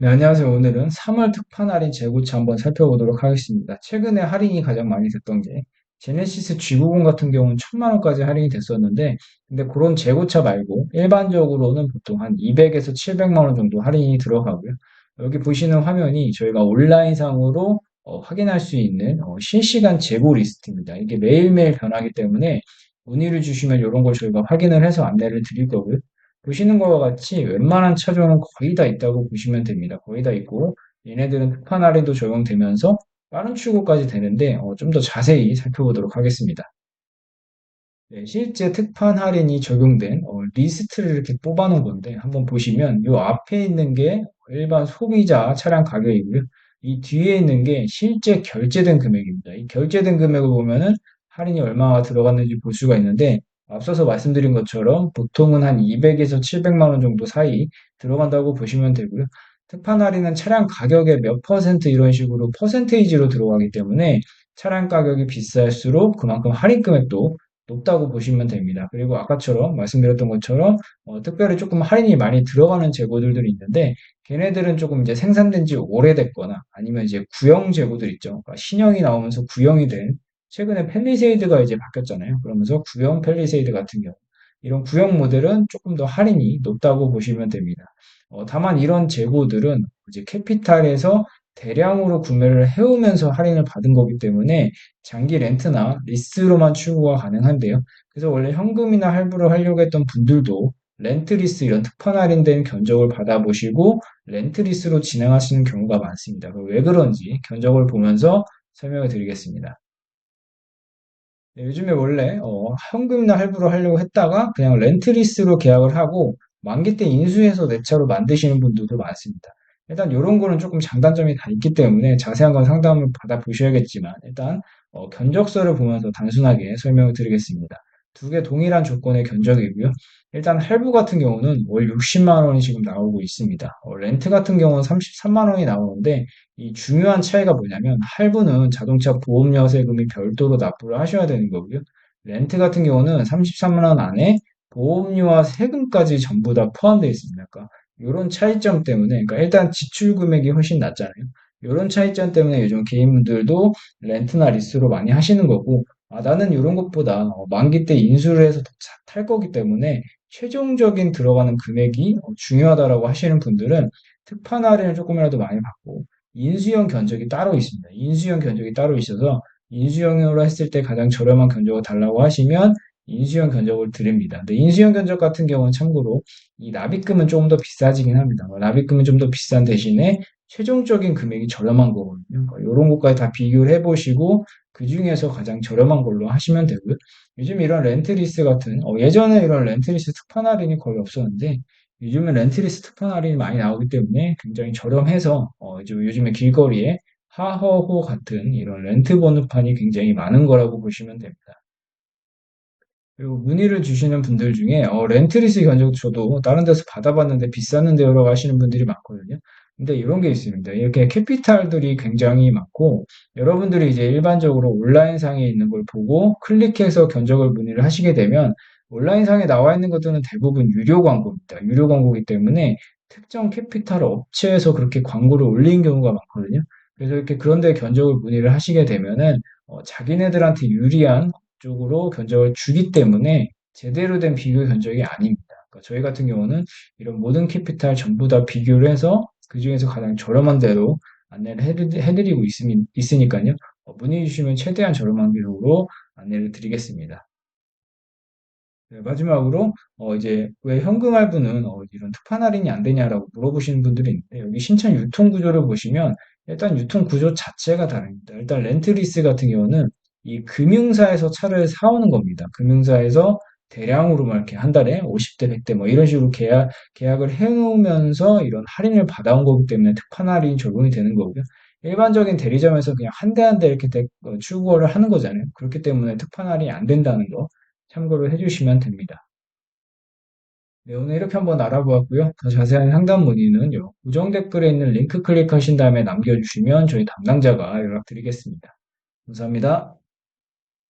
네, 안녕하세요. 오늘은 3월 특판 할인 재고차 한번 살펴보도록 하겠습니다. 최근에 할인이 가장 많이 됐던 게 제네시스 G90 같은 경우는 1000만 원까지 할인이 됐었는데 근데 그런 재고차 말고 일반적으로는 보통 한 200에서 700만 원 정도 할인이 들어가고요. 여기 보시는 화면이 저희가 온라인상으로 어, 확인할 수 있는 어, 실시간 재고 리스트입니다. 이게 매일매일 변하기 때문에 문의를 주시면 이런 걸 저희가 확인을 해서 안내를 드릴 거고요. 보시는 것과 같이 웬만한 차종은 거의 다 있다고 보시면 됩니다. 거의 다 있고 얘네들은 특판 할인도 적용되면서 빠른 출고까지 되는데 어, 좀 더 자세히 살펴보도록 하겠습니다. 네, 실제 특판 할인이 적용된 어, 리스트를 이렇게 뽑아놓은 건데 한번 보시면 이 앞에 있는 게 일반 소비자 차량 가격이고요. 이 뒤에 있는 게 실제 결제된 금액입니다. 이 결제된 금액을 보면은 할인이 얼마가 들어갔는지 볼 수가 있는데 앞서서 말씀드린 것처럼 보통은 한 200에서 700만 원 정도 사이 들어간다고 보시면 되고요. 특판 할인은 차량 가격의 몇 퍼센트 이런 식으로 퍼센테이지로 들어가기 때문에 차량 가격이 비쌀수록 그만큼 할인 금액도 높다고 보시면 됩니다. 그리고 아까처럼 말씀드렸던 것처럼 어, 특별히 조금 할인이 많이 들어가는 재고들이 있는데 걔네들은 조금 이제 생산된 지 오래됐거나 아니면 이제 구형 재고들 있죠. 그러니까 신형이 나오면서 구형이 된 최근에 펠리세이드가 이제 바뀌었잖아요. 그러면서 구형 펠리세이드 같은 경우 이런 구형 모델은 조금 더 할인이 높다고 보시면 됩니다. 어, 다만 이런 재고들은 이제 캐피탈에서 대량으로 구매를 해오면서 할인을 받은 거기 때문에 장기 렌트나 리스로만 출고가 가능한데요. 그래서 원래 현금이나 할부를 하려고 했던 분들도 렌트리스 이런 특판 할인된 견적을 받아보시고 렌트리스로 진행하시는 경우가 많습니다. 왜 그런지 견적을 보면서 설명을 드리겠습니다. 네, 요즘에 원래 어, 현금이나 할부로 하려고 했다가 그냥 렌트리스로 계약을 하고 만기 때 인수해서 내 차로 만드시는 분들도 많습니다. 일단 이런 거는 조금 장단점이 다 있기 때문에 자세한 건 상담을 받아 보셔야겠지만 일단 어, 견적서를 보면서 단순하게 설명을 드리겠습니다. 두 개 동일한 조건의 견적이고요. 일단 할부 같은 경우는 월 60만 원이 지금 나오고 있습니다. 어, 렌트 같은 경우는 33만 원이 나오는데 이 중요한 차이가 뭐냐면 할부는 자동차 보험료 세금이 별도로 납부를 하셔야 되는 거고요. 렌트 같은 경우는 33만 원 안에 보험료와 세금까지 전부 다 포함되어 있습니다. 그러니까 이런 차이점 때문에 그러니까 일단 지출 금액이 훨씬 낮잖아요. 이런 차이점 때문에 요즘 개인분들도 렌트나 리스로 많이 하시는 거고 아, 나는 이런 것보다 어, 만기 때 인수를 해서 탈 거기 때문에 최종적인 들어가는 금액이 어, 중요하다라고 하시는 분들은 특판 할인을 조금이라도 많이 받고 인수형 견적이 따로 있습니다. 인수형 견적이 따로 있어서 인수형으로 했을 때 가장 저렴한 견적을 달라고 하시면 인수형 견적을 드립니다. 근데 인수형 견적 같은 경우는 참고로 이 납입금은 조금 더 비싸지긴 합니다. 뭐 납입금은 좀 더 비싼 대신에 최종적인 금액이 저렴한 거거든요. 그러니까 이런 것까지 다 비교를 해보시고 그 중에서 가장 저렴한 걸로 하시면 되고요. 요즘 이런 렌트리스 같은 어, 예전에 이런 렌트리스 특판 할인이 거의 없었는데 요즘은 렌트리스 특판 할인이 많이 나오기 때문에 굉장히 저렴해서 어, 요즘에 길거리에 하허호 같은 이런 렌트 번호판이 굉장히 많은 거라고 보시면 됩니다. 그리고 문의를 주시는 분들 중에 어, 렌트리스 견적 저도 다른 데서 받아봤는데 비쌌는데요라고 하시는 분들이 많거든요. 근데 이런 게 있습니다. 이렇게 캐피탈들이 굉장히 많고 여러분들이 이제 일반적으로 온라인상에 있는 걸 보고 클릭해서 견적을 문의를 하시게 되면 온라인상에 나와 있는 것들은 대부분 유료 광고입니다. 유료 광고이기 때문에 특정 캐피탈 업체에서 그렇게 광고를 올린 경우가 많거든요. 그래서 이렇게 그런데 견적을 문의를 하시게 되면은 어, 자기네들한테 유리한 쪽으로 견적을 주기 때문에 제대로 된 비교 견적이 아닙니다. 그러니까 저희 같은 경우는 이런 모든 캐피탈 전부 다 비교를 해서 그 중에서 가장 저렴한 대로 안내를 해드리, 고 있으니 까요. 어, 문의 주시면 최대한 저렴한 비용으로 안내를 드리겠습니다. 네, 마지막으로 어, 이제 왜 현금 할부는 어, 이런 특판 할인이 안 되냐라고 물어보시는 분들이 있는데 여기 신청 유통 구조를 보시면 일단 유통 구조 자체가 다릅니다. 일단 렌트리스 같은 경우는 이 금융사에서 차를 사오는 겁니다. 금융사에서 대량으로 막 이렇게 한 달에 50대, 100대 뭐 이런 식으로 계약, 계약을 해놓으면서 이런 할인을 받아온 거기 때문에 특판 할인이 적용이 되는 거고요. 일반적인 대리점에서 그냥 한 대 한 대 이렇게 대, 어, 출고를 하는 거잖아요. 그렇기 때문에 특판 할인이 안 된다는 거 참고를 해주시면 됩니다. 네, 오늘 이렇게 한번 알아보았고요. 더 자세한 상담 문의는 요 고정 댓글에 있는 링크 클릭하신 다음에 남겨주시면 저희 담당자가 연락드리겠습니다. 감사합니다.